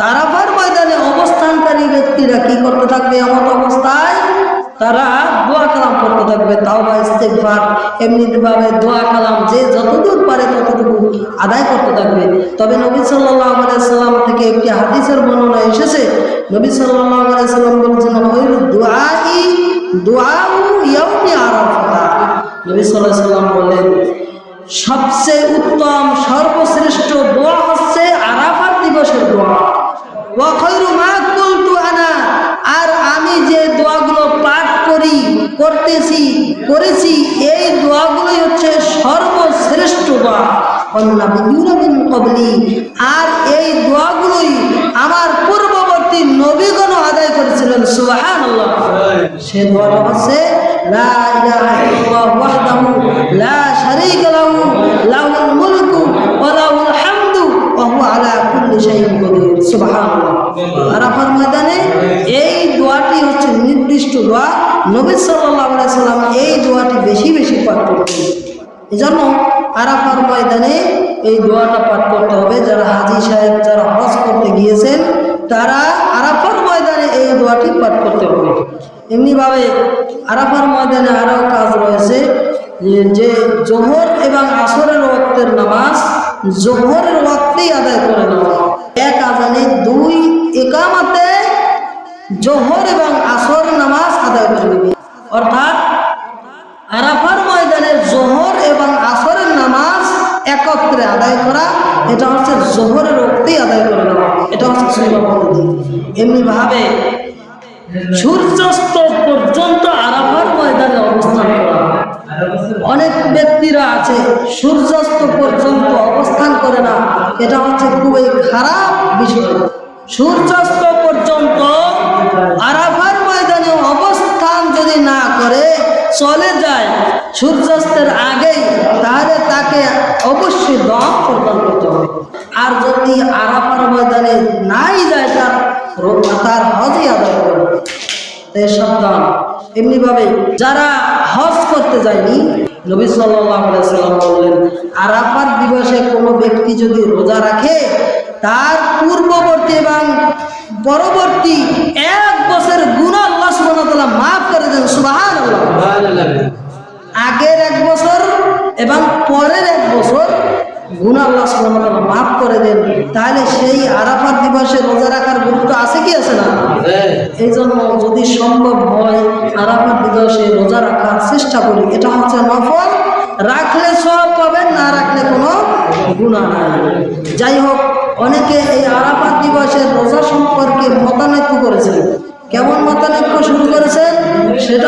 তারাফার ময়দানে অবস্থানকারী ব্যক্তিরা কি করতে থাকবে? এমন অবস্থায় তারা দোয়া কালাম করতে থাকবে তাও বা ইস্তেকবার এমনিভাবে দোয়া কালাম যে যতদূর পারে ততটুকু আদায় করতে থাকবে। তবে নবী সাল্লাহ সাল্লাম থেকে একটি হাদিসের বর্ণনা এসেছে, নবী সাল্লাহ সাল্লাম বলছেন ওই দোয়াই আরাফা বলেন সবচেয়ে উত্তম, সর্বশ্রেষ্ঠ দোয়া হচ্ছে আরাফাত দিবসের দোয়া। আনা, আর আমি যে দোয়াগুলো পাঠ করি, করতেছি, করেছি, এই দোয়াগুলোই হচ্ছে সর্বশ্রেষ্ঠ দোয়া। মিন আর এই দোয়াগুলোই আমার পূর্ববর্তী নবীগণ আদায় করেছিলেন, সুবহানাল্লাহ। সে দোয়াটা হচ্ছে, লা ইলাহা ইল্লাল্লাহ লা শারীকা লাহু, লাহুল মুলকু ওয়া লাহুল হামদু, ওয়া ময়দানে এই দোয়াটি হচ্ছে নির্দিষ্ট দোয়া। নবী সাল্লাম এই দোয়াটি বেশি বেশি পাঠ করতেন। এজন্য আরাফার ময়দানে এই দোয়াটা পাঠ করতে হবে। যারা হাজি সাহেব, যারা হজ করতে গিয়েছেন, তারা আরাফার ময়দানে এই দোয়াটি পাঠ করতে হবে। এমনিভাবে আরাফার ময়দানে আরও কাজ রয়েছে যে- জোহর এবং আসরের ওয়াক্তের নামাজ জোহরের ওয়াক্তেই আদায় করে নেওয়া এক আজানে দুই একামাতে জোহর এবং আসর নামাজ আদায় করে নেবে। অর্থাৎ আরাফার ময়দানে জোহর এবং আসরের নামাজ একত্রে আদায় করা, এটা হচ্ছে জোহরের রক্তেই আদায় করে নেওয়া। এটা হচ্ছে সুন্নাহ পদ্ধতি। এমনিভাবে সূর্যাস্ত পর্যন্ত আরাফার ময়দানে অবস্থান করা আছে, সূর্যাস্ত পর্যন্ত অবস্থান করে না। এটা হচ্ছে খুবই খারাপ বিষয়। সূর্যাস্ত পর্যন্ত আরাফার ময়দানে অবস্থান যদি না করে, চলে যায় সূর্যাস্তের আগেই, তাহলে তাকে অবশ্যই দম প্রদান করতে হবে। আর যদি আরাফার ময়দানে নাই যায়, তার তার হজই আদায় করবে। সাবধান এমনিভাবে যারা হজ করতে যায়নি, নবী সাল্লাম বললেন আরাফার দিবসে কোনো ব্যক্তি যদি রোজা রাখে, তার পূর্ববর্তী এবং পরবর্তী এক বছর গুণা আল্লাহ মাফ করে দেন, তাহলে সেই আরাফাত দিবসে রোজা রাখার গুরুত্ব আছে কি আছে না? এই জন্য যদি সম্ভব হয় আরাফাত দিবসে রোজা রাখার চেষ্টা করি, এটা হচ্ছে নফল। রাখলে সব পাবেন, না রাখলে কোনো গুণা নাই। যাই হোক, অনেকে এই আরাফাত দিবসের রোজা সম্পর্কে মতানৈক্য করেছেন। কেমন মতানৈক্য শুরু করেছেন? সেটা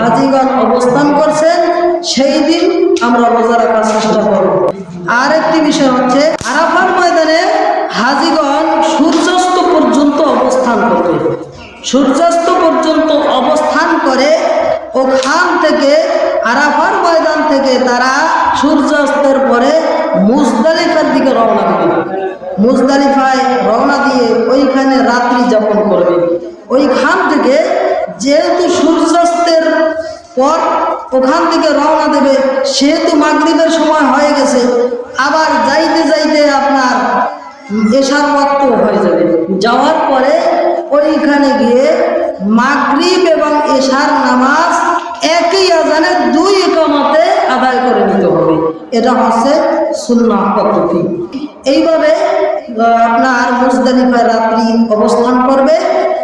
হাজিগণ অবস্থান করছেন, সেই দিন আমরা রোজা রাখার চেষ্টা করব। আর একটি বিষয় হচ্ছে, আরাফার ময়দানে হাজিগণ সূর্যাস্ত পর্যন্ত অবস্থান করবে। সূর্যাস্ত পর্যন্ত অবস্থান করে ওখান থেকে, আরাফার ময়দান থেকে তারা সূর্যাস্তের পরে মুজদালিফার দিকে রওনা দেবে। মুজদালিফায় রওনা দিয়ে ওইখানে রাত্রি যাপন করবে। ওইখান থেকে যেহেতু সূর্যাস্তের পর ওখান থেকে রওনা দেবে, সেহেতু মাগরিবের সময় হয়ে গেছে, আবার যাইতে যাইতে আপনার এশার ওয়াক্ত হয়ে যাবে। যাওয়ার পরে ওইখানে গিয়ে মাগরিব এবং এশার নামাজ একই আজানে দুই একামতে আদায় করে নিতে হবে। এটা হচ্ছে সুন্নাহ পদ্ধতি। এইভাবে আপনার মুজদালিফায় রাত্রি অবস্থান করবে।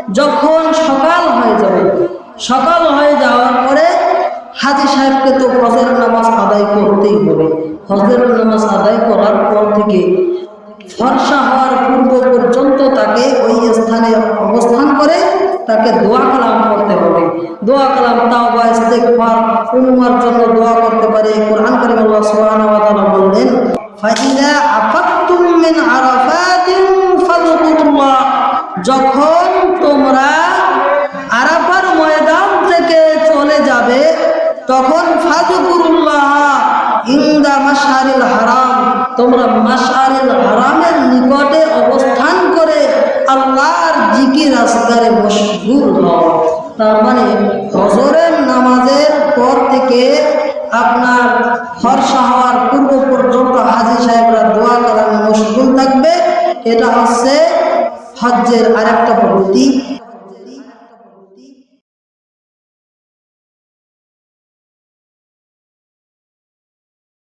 যখন সকাল হয়ে যাবে, সকাল হয়ে যাওয়ার পরে হাজি সাহেবকে তো ফজরের নামাজ আদায় করতেই হবে। ফজরের নামাজ আদায় করার পর থেকে ফর্সা হওয়ার পূর্ব পর্যন্ত তাকে ওই স্থানে অবস্থান করে তাকে দোয়া কালাম করতে হবে। দোয়া কালাম তাও বা ইস্তেগফার উম্মার জন্য দোয়া করতে পারে। কোরআন কারীম আল্লাহ সুবহানাহু ওয়া তাআলা বললেন ফাইদা আফাতুম মিন আরাফাতিন ফাযকুরুল্লাহ যখন তোমরা আরাফার ময়দান থেকে চলে যাবে, তখন ফাজকুরুল্লাহ ইন্দা মাশারি তোমরা মাশারিল হারামের নিকটে অবস্থান করে আল্লাহর জিকির আসগারে মশগুল হও তার মানে হজরের নামাজের পর থেকে আপনার ফর্সা হওয়ার পূর্ব পর্যন্ত হাজি সাহেবরা দোয়া করানো মশগুল থাকবে। এটা হচ্ছে হজ্জের আরেকটা পদ্ধতি